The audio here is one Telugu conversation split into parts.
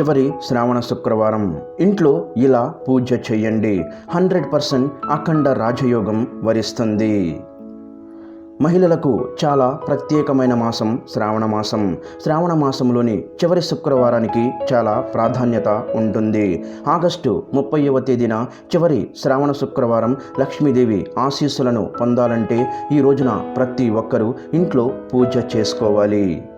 చివరి శ్రావణ శుక్రవారం. ఇంట్లో ఇలా పూజ చేయండి. హండ్రెడ్ పర్సెంట్ అఖండ రాజయోగం వరిస్తుంది. మహిళలకు చాలా ప్రత్యేకమైన మాసం శ్రావణ మాసం. శ్రావణ మాసంలోని చివరి శుక్రవారానికి చాలా ప్రాధాన్యత ఉంటుంది. ఆగస్టు ముప్పైవ తేదీన చివరి శ్రావణ శుక్రవారం లక్ష్మీదేవి ఆశీస్సులను పొందాలంటే ఈ రోజున ప్రతి ఒక్కరూ ఇంట్లో పూజ చేసుకోవాలి.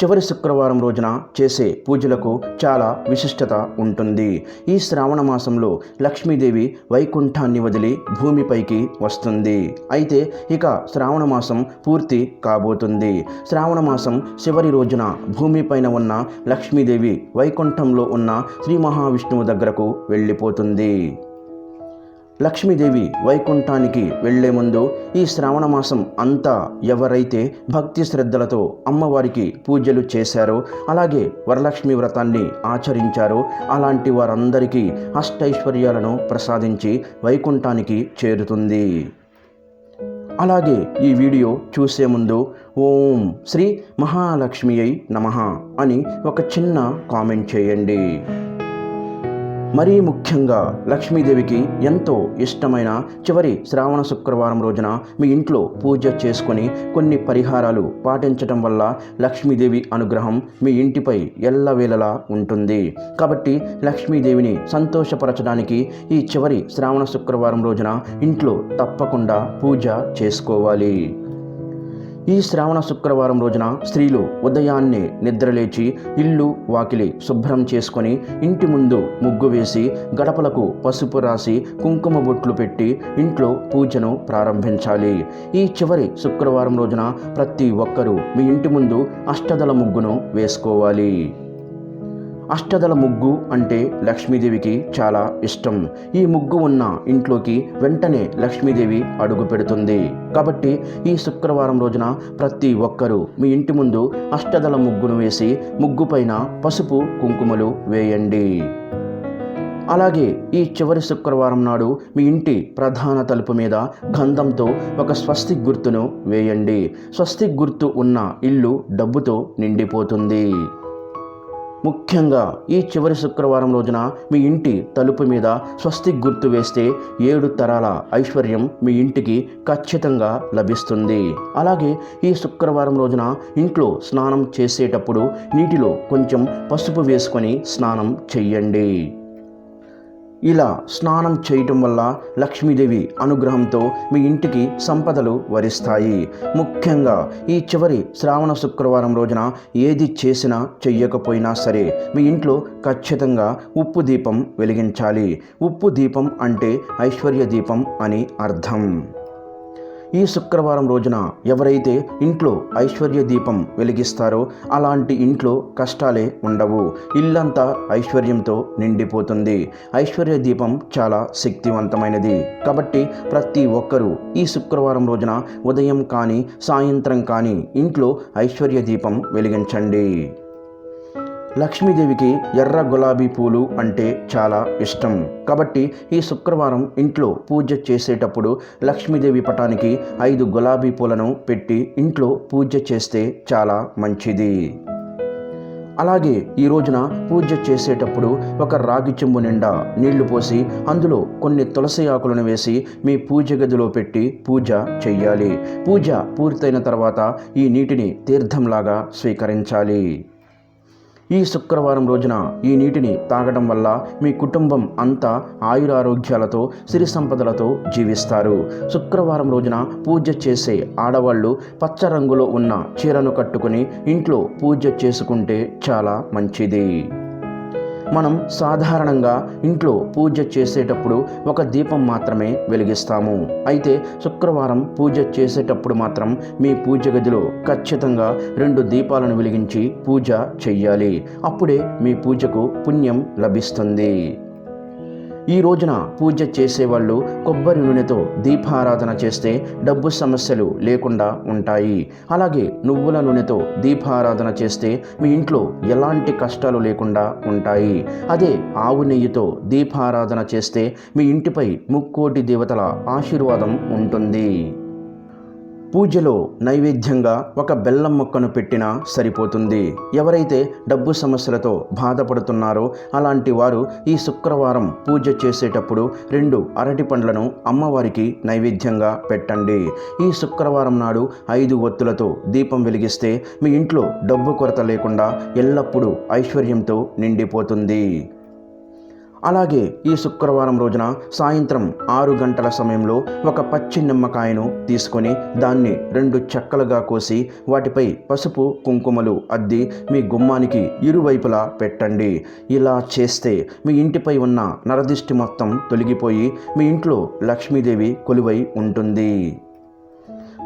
చివరి శుక్రవారం రోజున చేసే పూజలకు చాలా విశిష్టత ఉంటుంది. ఈ శ్రావణ మాసంలో లక్ష్మీదేవి వైకుంఠాన్ని వదిలి భూమిపైకి వస్తుంది. అయితే ఇక శ్రావణ మాసం పూర్తి కాబోతుంది. శ్రావణ మాసం చివరి రోజున భూమిపైన ఉన్న లక్ష్మీదేవి వైకుంఠంలో ఉన్న శ్రీ మహావిష్ణువు దగ్గరకు వెళ్ళిపోతుంది. లక్ష్మీదేవి వైకుంఠానికి వెళ్ళే ముందు ఈ శ్రావణ మాసం అంతా ఎవరైతే భక్తి శ్రద్ధలతో అమ్మవారికి పూజలు చేశారో అలాగే వరలక్ష్మి వ్రతాన్ని ఆచరించారో అలాంటి వారందరికీ అష్టైశ్వర్యాలను ప్రసాదించి వైకుంఠానికి చేరుతుంది. అలాగే ఈ వీడియో చూసే ముందు ఓం శ్రీ మహాలక్ష్మి అయి నమ అని ఒక చిన్న కామెంట్ చేయండి. మరీ ముఖ్యంగా లక్ష్మీదేవికి ఎంతో ఇష్టమైన చివరి శ్రావణ శుక్రవారం రోజున మీ ఇంట్లో పూజ చేసుకొని కొన్ని పరిహారాలు పాటించటం వల్ల లక్ష్మీదేవి అనుగ్రహం మీ ఇంటిపై ఎల్లవేళలా ఉంటుంది. కాబట్టి లక్ష్మీదేవిని సంతోషపరచడానికి ఈ చివరి శ్రావణ శుక్రవారం రోజున ఇంట్లో తప్పకుండా పూజ చేసుకోవాలి. ఈ శ్రావణ శుక్రవారం రోజున స్త్రీలు ఉదయాన్నే నిద్రలేచి ఇల్లు వాకిలి శుభ్రం చేసుకొని ఇంటి ముందు ముగ్గు వేసి గడపలకు పసుపు రాసి కుంకుమ బొట్లు పెట్టి ఇంట్లో పూజను ప్రారంభించాలి. ఈ చివరి శుక్రవారం రోజున ప్రతి ఒక్కరూ మీ ఇంటి ముందు అష్టదల ముగ్గును వేసుకోవాలి. అష్టదల ముగ్గు అంటే లక్ష్మీదేవికి చాలా ఇష్టం. ఈ ముగ్గు ఉన్న ఇంట్లోకి వెంటనే లక్ష్మీదేవి అడుగు పెడుతుంది. కాబట్టి ఈ శుక్రవారం రోజున ప్రతి ఒక్కరూ మీ ఇంటి ముందు అష్టదల ముగ్గును వేసి ముగ్గు పైన పసుపు కుంకుమలు వేయండి. అలాగే ఈ చివరి శుక్రవారం నాడు మీ ఇంటి ప్రధాన తలుపు మీద గంధంతో ఒక స్వస్తిక్ గుర్తును వేయండి. స్వస్తిక్ గుర్తు ఉన్న ఇల్లు డబ్బుతో నిండిపోతుంది. ముఖ్యంగా ఈ చివరి శుక్రవారం రోజున మీ ఇంటి తలుపు మీద స్వస్తి గుర్తు వేస్తే ఏడు తరాల ఐశ్వర్యం మీ ఇంటికి ఖచ్చితంగా లభిస్తుంది. అలాగే ఈ శుక్రవారం రోజున ఇంట్లో స్నానం చేసేటప్పుడు నీటిలో కొంచెం పసుపు వేసుకొని స్నానం చెయ్యండి. ఇలా స్నానం చేయటం వల్ల లక్ష్మీదేవి అనుగ్రహంతో మీ ఇంటికి సంపదలు వరిస్తాయి. ముఖ్యంగా ఈ చివరి శ్రావణ శుక్రవారం రోజున ఏది చేసినా చెయ్యకపోయినా సరే మీ ఇంట్లో ఖచ్చితంగా ఉప్పు దీపం వెలిగించాలి. ఉప్పు దీపం అంటే ఐశ్వర్య దీపం అని అర్థం. ఈ శుక్రవారం రోజున ఎవరైతే ఇంట్లో ఐశ్వర్య దీపం వెలిగిస్తారో అలాంటి ఇంట్లో కష్టాలే ఉండవు. ఇల్లంతా ఐశ్వర్యంతో నిండిపోతుంది. ఐశ్వర్య దీపం చాలా శక్తివంతమైనది. కాబట్టి ప్రతి ఒక్కరూ ఈ శుక్రవారం రోజున ఉదయం కానీ సాయంత్రం కానీ ఇంట్లో ఐశ్వర్య దీపం వెలిగించండి. లక్ష్మీదేవికి ఎర్ర గులాబీ పూలు అంటే చాలా ఇష్టం. కాబట్టి ఈ శుక్రవారం ఇంట్లో పూజ చేసేటప్పుడు లక్ష్మీదేవి పటానికి ఐదు గులాబీ పూలను పెట్టి ఇంట్లో పూజ చేస్తే చాలా మంచిది. అలాగే ఈ రోజున పూజ చేసేటప్పుడు ఒక రాగి చెంబు నిండా నీళ్ళు పోసి అందులో కొన్ని తులసి ఆకులను వేసి మీ పూజ గదిలో పెట్టి పూజ చెయ్యాలి. పూజ పూర్తయిన తర్వాత ఈ నీటిని తీర్థంలాగా స్వీకరించాలి. ఈ శుక్రవారం రోజున ఈ నీటిని తాగడం వల్ల మీ కుటుంబం అంతా ఆయురారోగ్యాలతో సిరి సంపదలతో జీవిస్తారు. శుక్రవారం రోజున పూజ చేసే ఆడవాళ్ళు పచ్చ రంగులో ఉన్న చీరను కట్టుకుని ఇంట్లో పూజ చేసుకుంటే చాలా మంచిది. మనం సాధారణంగా ఇంట్లో పూజ చేసేటప్పుడు ఒక దీపం మాత్రమే వెలిగిస్తాము. అయితే శుక్రవారం పూజ చేసేటప్పుడు మాత్రం మీ పూజ గదిలో ఖచ్చితంగా రెండు దీపాలను వెలిగించి పూజ చెయ్యాలి. అప్పుడే మీ పూజకు పుణ్యం లభిస్తుంది. ఈ రోజున పూజ చేసేవాళ్ళు కొబ్బరి నూనెతో దీపారాధన చేస్తే డబ్బు సమస్యలు లేకుండా ఉంటాయి. అలాగే నువ్వుల నూనెతో దీపారాధన చేస్తే మీ ఇంట్లో ఎలాంటి కష్టాలు లేకుండా ఉంటాయి. అదే ఆవు నెయ్యితో దీపారాధన చేస్తే మీ ఇంటిపై ముక్కోటి దేవతల ఆశీర్వాదం ఉంటుంది. పూజలో నైవేద్యంగా ఒక బెల్లం మొక్కను పెట్టినా సరిపోతుంది. ఎవరైతే డబ్బు సమస్యలతో బాధపడుతున్నారో అలాంటి వారు ఈ శుక్రవారం పూజ చేసేటప్పుడు రెండు అరటి పండ్లను అమ్మవారికి నైవేద్యంగా పెట్టండి. ఈ శుక్రవారం నాడు ఐదు ఒత్తులతో దీపం వెలిగిస్తే మీ ఇంట్లో డబ్బు కొరత లేకుండా ఎల్లప్పుడూ ఐశ్వర్యంతో నిండిపోతుంది. అలాగే ఈ శుక్రవారం రోజున సాయంత్రం ఆరు గంటల సమయంలో ఒక పచ్చి నిమ్మకాయను తీసుకొని దాన్ని రెండు చెక్కలుగా కోసి వాటిపై పసుపు కుంకుమలు అద్ది మీ గుమ్మానికి ఇరువైపులా పెట్టండి. ఇలా చేస్తే మీ ఇంటిపై ఉన్న నరదిష్టి మొత్తం తొలగిపోయి మీ ఇంట్లో లక్ష్మీదేవి కొలువై ఉంటుంది.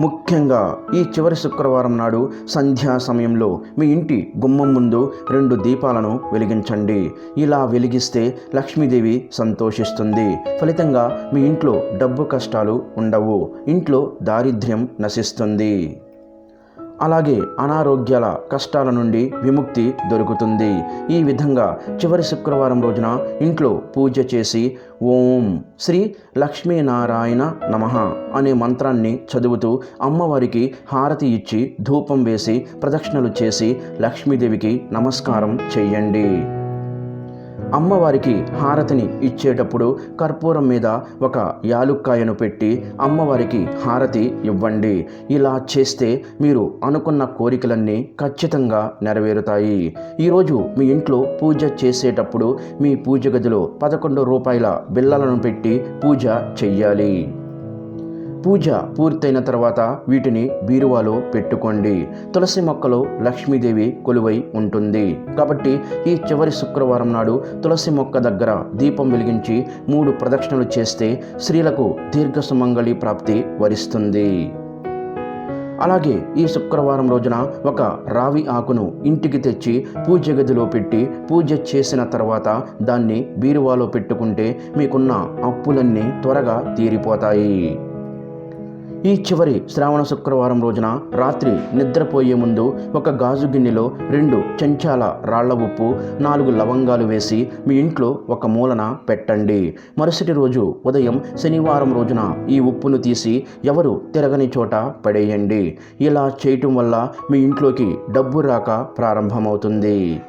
ముఖ్యంగా ఈ చివరి శుక్రవారం నాడు సంధ్యా సమయంలో మీ ఇంటి గుమ్మం ముందు రెండు దీపాలను వెలిగించండి. ఇలా వెలిగిస్తే లక్ష్మీదేవి సంతోషిస్తుంది. ఫలితంగా మీ ఇంట్లో డబ్బు కష్టాలు ఉండవు. ఇంట్లో దారిద్ర్యం నశిస్తుంది. అలాగే అనారోగ్యాల కష్టాల నుండి విముక్తి దొరుకుతుంది. ఈ విధంగా చివరి శుక్రవారం రోజున ఇంట్లో పూజ చేసి ఓం శ్రీ లక్ష్మీనారాయణ నమ అనే మంత్రాన్ని చదువుతూ అమ్మవారికి హారతి ఇచ్చి ధూపం వేసి ప్రదక్షిణలు చేసి లక్ష్మీదేవికి నమస్కారం చెయ్యండి. అమ్మవారికి హారతిని ఇచ్చేటప్పుడు కర్పూరం మీద ఒక యాలుక్కాయను పెట్టి అమ్మవారికి హారతి ఇవ్వండి. ఇలా చేస్తే మీరు అనుకున్న కోరికలన్నీ ఖచ్చితంగా నెరవేరుతాయి. ఈరోజు మీ ఇంట్లో పూజ చేసేటప్పుడు మీ పూజ గదిలో పదకొండు రూపాయల బిళ్ళలను పెట్టి పూజ చెయ్యాలి. పూజ పూర్తయిన తర్వాత వీటిని బీరువాలో పెట్టుకోండి. తులసి మొక్కలో లక్ష్మీదేవి కొలువై ఉంటుంది. కాబట్టి ఈ చివరి శుక్రవారం నాడు తులసి మొక్క దగ్గర దీపం వెలిగించి మూడు ప్రదక్షిణలు చేస్తే స్త్రీలకు దీర్ఘ సుమంగళి ప్రాప్తి వరిస్తుంది. అలాగే ఈ శుక్రవారం రోజున ఒక రావి ఆకును ఇంటికి తెచ్చి పూజ గదిలో పెట్టి పూజ చేసిన తర్వాత దాన్ని బీరువాలో పెట్టుకుంటే మీకున్న అప్పులన్నీ త్వరగా తీరిపోతాయి. ఈ చివరి శ్రావణ శుక్రవారం రోజున రాత్రి నిద్రపోయే ముందు ఒక గాజు గిన్నెలో రెండు చెంచాల రాళ్ళ ఉప్పు నాలుగు లవంగాలు వేసి మీ ఇంట్లో ఒక మూలన పెట్టండి. మరుసటి రోజు ఉదయం శనివారం రోజున ఈ ఉప్పును తీసి ఎవరు తిరగని చోట పడేయండి. ఇలా చేయటం వల్ల మీ ఇంట్లోకి డబ్బు రాక ప్రారంభమవుతుంది.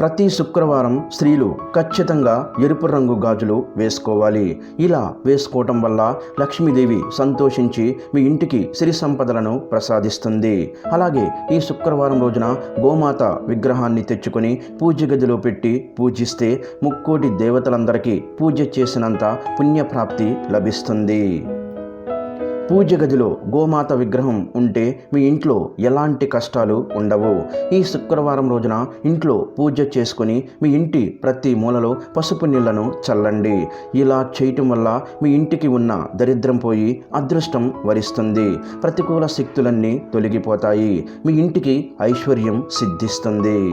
ప్రతి శుక్రవారం స్త్రీలు ఖచ్చితంగా ఎరుపు రంగు గాజులు వేసుకోవాలి. ఇలా వేసుకోవటం వల్ల లక్ష్మీదేవి సంతోషించి మీ ఇంటికి సిరి సంపదలను ప్రసాదిస్తుంది. అలాగే ఈ శుక్రవారం రోజున గోమాత విగ్రహాన్ని తెచ్చుకొని పూజ గదిలో పెట్టి పూజిస్తే ముక్కోటి దేవతలందరికీ పూజ చేసినంత పుణ్యప్రాప్తి లభిస్తుంది. పూజ గదిలో గోమాత విగ్రహం ఉంటే మీ ఇంట్లో ఎలాంటి కష్టాలు ఉండవు. ఈ శుక్రవారం రోజున ఇంట్లో పూజ చేసుకుని మీ ఇంటి ప్రతి మూలలో పసుపు నీళ్ళను చల్లండి. ఇలా చేయటం వల్ల మీ ఇంటికి ఉన్న దరిద్రం పోయి అదృష్టం వరిస్తుంది. ప్రతికూల శక్తులన్నీ తొలగిపోతాయి. మీ ఇంటికి ఐశ్వర్యం సిద్ధిస్తుంది.